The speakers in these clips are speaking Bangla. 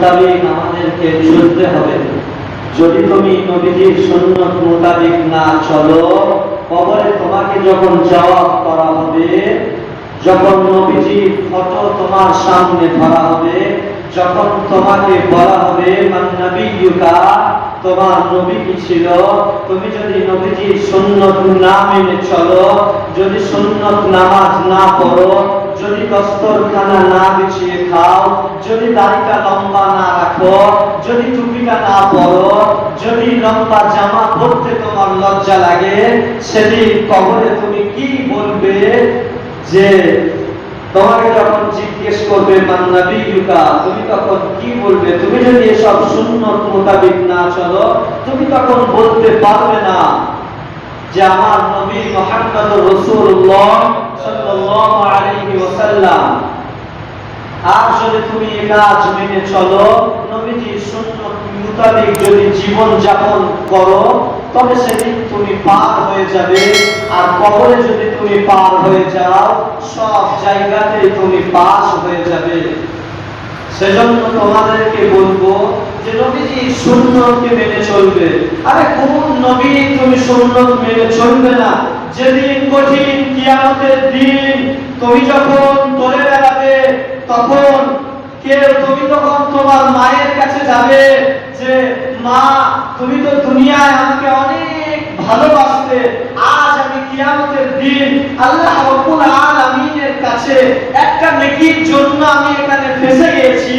মোতাবেক আমাদেরকে চলতে হবে। যদি তুমি নবীজির সুন্নত মোতাবেক না চলো, কবরে তোমাকে যখন জবাব করা হবে, যখন নবীজির ফটো তোমার সামনে ধরা হবে, যখন তোমাকে বলা হবে নবিয়ুকা তোমার নবী কি ছিল? তুমি যদি নবীজির সুন্নত না মেনে চলো, যদি সুন্নত নামাজ না পড়ো, যদি দস্তরখানা না বিছিয়ে খাও, যদি দাড়িটা লম্বা না রাখো, যদি টুপিটা না যদি লম্বা জামা পরতে তোমার লজ্জা লাগে, সেদিন কবরে তুমি কি বলবে? যে তোমাকে ইউকা তুমি তখন কি বলবে? তুমি যদি এসব সুন্নত মোতাবিক না চলো, তুমি তখন বলতে পারবে না যে আমার নবী মুহাম্মদ ওয়াসাল্লাম। আর যদি তুমি এ কাজ মেনে চলো, নবীজি সুন্নত মোতাবেক যদি জীবন যাপন করো তবে সেদিন তুমি পার হয়ে যাবে। আর কবরে যদি তুমি পার হয়ে যাও, সব জায়গাতে তুমি পাস হয়ে যাবে। সেজন্য তোমাদেরকে বলব যে নবীজি সুন্নতকে মেনে চলবে। আরে কোন নবী তুমি সুন্নত মেনে চলবে না? যেদিন কঠিন কিয়ামতের দিন তুমি যখন দৌড়ে বেড়াবে, তখন কে তুমি তখন তোমার মায়ের কাছে যাবে যে, মা, তুমি তো দুনিয়ায় আমাকে অনেক ভালোবাসতে। আজ আমি কিয়ামতের দিন আল্লাহ রাব্বুল আলামিনের কাছে একটা নেকির জন্য আমি এখানে ফেসে গেছি।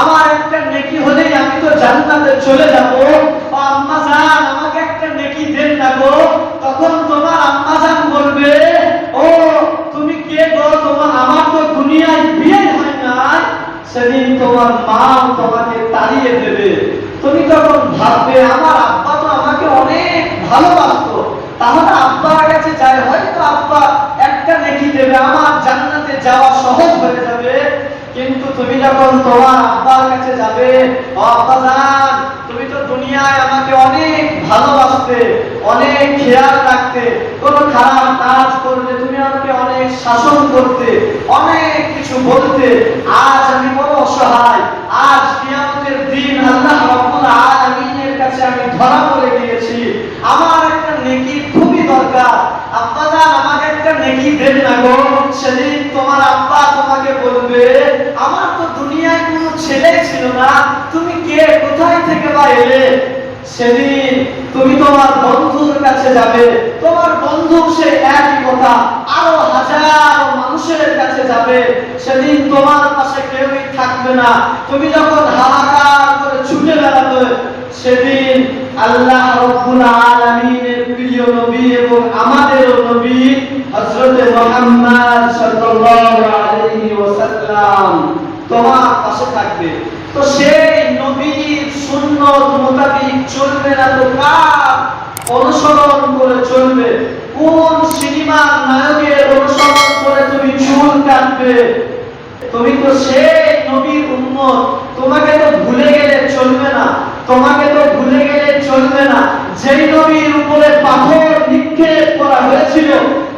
আমার একটা নেকি হলেই আমি তো জান্নাতে চলে যাব। সেদিন তোমার মা তোমাকে তাড়িয়ে দেবে। তুমি তখন ভাববে, আমার আব্বা তো আমাকে অনেক ভালোবাসতো, তাহলে আব্বার কাছে যাই হয়তো আব্বা একটা নেকি দেবে, আমার জান্নাতে যাওয়া সহজ হয়ে যাবে। কিন্তু তুমি যখন তোমার আব্বার কাছে যাবে আব্বা জান, তুমি তো দুনিয়ায় আমাকে অনেক ভালোবাসতে, অনেক খেয়াল রাখতে, কোনো খারাপ কাজ করলে, তুমি আমাকে অনেক শাসন করতে, অনেক কিছু বলতে, আজ আমি বড় অসহায়। আজ কিয়ামতের দিন আল্লাহ রাব্বুল আলামিনের কাছে আমি ধরা পড়ে গিয়েছি। আমার একটা নেকি খুবই দরকার। জান, আমাকে একটা নেকি দেন না গো। সেদিন তোমার আব্বা তোমাকে বলবে, আমার তো দুনিয়ায় কোনো ছেলে ছিল না। তুমি কে? কোথায় থেকে বা এলে? সেদিন কাছে যাবে, তোমার বন্ধু সে একই কথা আরও হাজার মানুষের কাছে যাবে। সেদিন তোমার পাশে কেউই থাকবে না। তুমি যখন হাহাকার করে ছুটে বেড়াবে, সেদিন আল্লাহ রাব্বুল আলামিনের প্রিয় নবী এবং আমাদেরও নবী হযরত মুহাম্মদ সাল্লাল্লাহু আলাইহি ওয়াসাল্লাম তোমার পাশে থাকবে। তো সেই নবীর সুন্নত মোতাবিক চলবে না তো কার অনুসরণ করে চলবে। কোন সিনেমার নায়কের অনুসরণ করে তুমি চুল কাটবে? তুমি তো সেই নবীর উম্মত। তোমাকে তো ভুলে গেলে চলবে না। তোমাকে তো ভুলে গেলে চলবে না। যেই নবীর উপরে পাথর নিক্ষেপ করা হয়েছিল,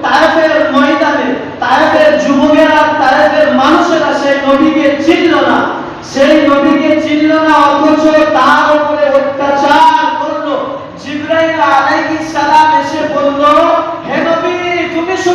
তায়েফের ময়দানে, তায়েফের যুবকেরা তায়েফের মানুষেরা সেই নবীকে চিনল না সেই নবীকে চিনল না অথচ তার উপরে অত্যাচার করল জিব্রাইল আলাইহিস সালাম এসে বলল হে নবী তুমি শুধু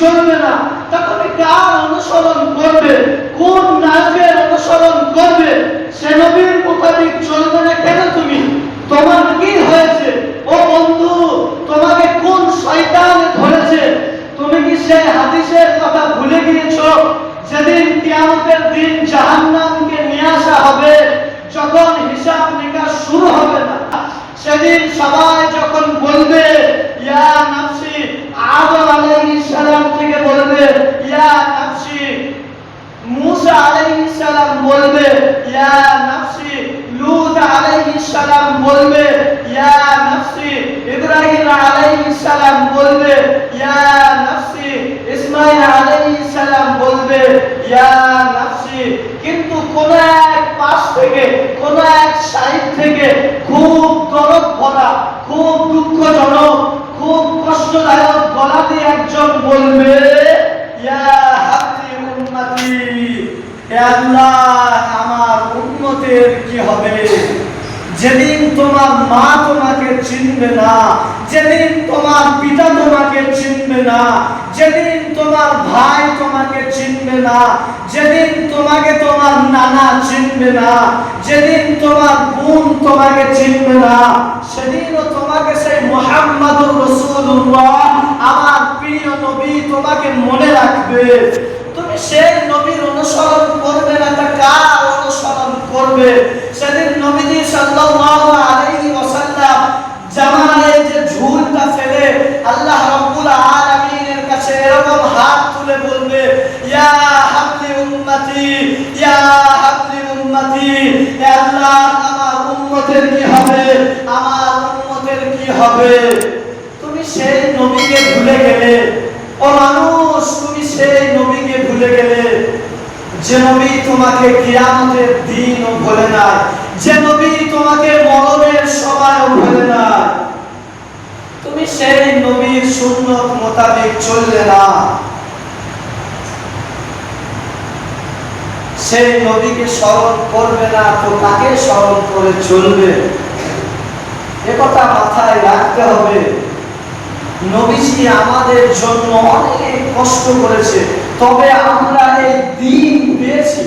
চলবে না। তখন কার অনুসরণ করবে, কোন নায়কের অনুসরণ করবে, সে নবীর মোতাবিক চলবে না কেন তুমি? তোমার কি হয়েছে? ও বন্ধু, তোমাকে কোন শয়তান ধরেছে? তুমি কি সেই হাদিসের কথা ভুলে গিয়েছো? যেদিন কিয়ামতের দিন জাহান্নামকে নিয়ে আসা হবে, যখন হিসাব নিকাশ শুরু হবে না, সেদিন সবাই যখন বলবে, ইয়া নাফসি আদম আলাইহিস সালাম থেকে বলবে ইয়া নাফসি মুসা আলাইহিস সালাম বলবে ইয়া নাফসি লূত আলাইহিস সালাম বলবে, ইয়া নাফসি সালাম বলবে, ইয়া নাফসি ইসমাইল আলাইহিস সালাম বলবে, ইয়া নাফসি। কিন্তু কোন এক পাশ থেকে, কোন এক সাইড থেকে খুব দরদ ভরা, খুব দুঃখজনক, খুব কষ্টদায়ক গলা দিয়ে একজন বলবে, ইয়া হাবলি উম্মতি, হে আল্লাহ, আমার উন্নতের কি হবে? যেদিন তোমার মা তোমাকে চিনবে না, যেদিন তোমার পিতা তোমাকে চিনবে না, যেদিন তোমার ভাই তোমাকে চিনবে না, যেদিন তোমাকে তোমার নানা চিনবে না, যেদিন তোমার বোন তোমাকে চিনবে না, সেদিনও তোমাকে সেই মোহাম্মদুর রসুল্লাহ আমার প্রিয় নবী তোমাকে মনে রাখবে। তুমি সেই নবীর অনুসরণ করবে না তা কার অনুসরণ করবে। সেদিন নবীজি সাল্লাল্লাহু আলাইহি ওয়াসাল্লাম জামানের যে ঝুলটা ফেলে আল্লাহ রাব্বুল আলামিনের কাছে এরকম হাত তুলে বলবে, ইয়া হাবলি উম্মতি, ইয়া হাবলি উম্মতি আল্লাহ, আমার উম্মতের কি হবে? আমার উম্মতের কি হবে? তুমি সেই নবীকে ভুলে গেলে, ও মানুষ, তুমি সেই নবীকে ভুলে গেলে যে নবী তোমাকে কিয়ামতের দিনও ভুলে না যে নবী তোমাকে মরণের সময়ও ভুলে না তুমি সেই নবীর সুন্নত মোতাবেক চললে না। সেই নবীকে স্মরণ করবে না, তো তাকে স্মরণ করে চলবে? একথা মাথায় রাখতে হবে। নবীজি আমাদের জন্য অনেক কষ্ট করেছে তবে আমরা এই দিন পেয়েছি।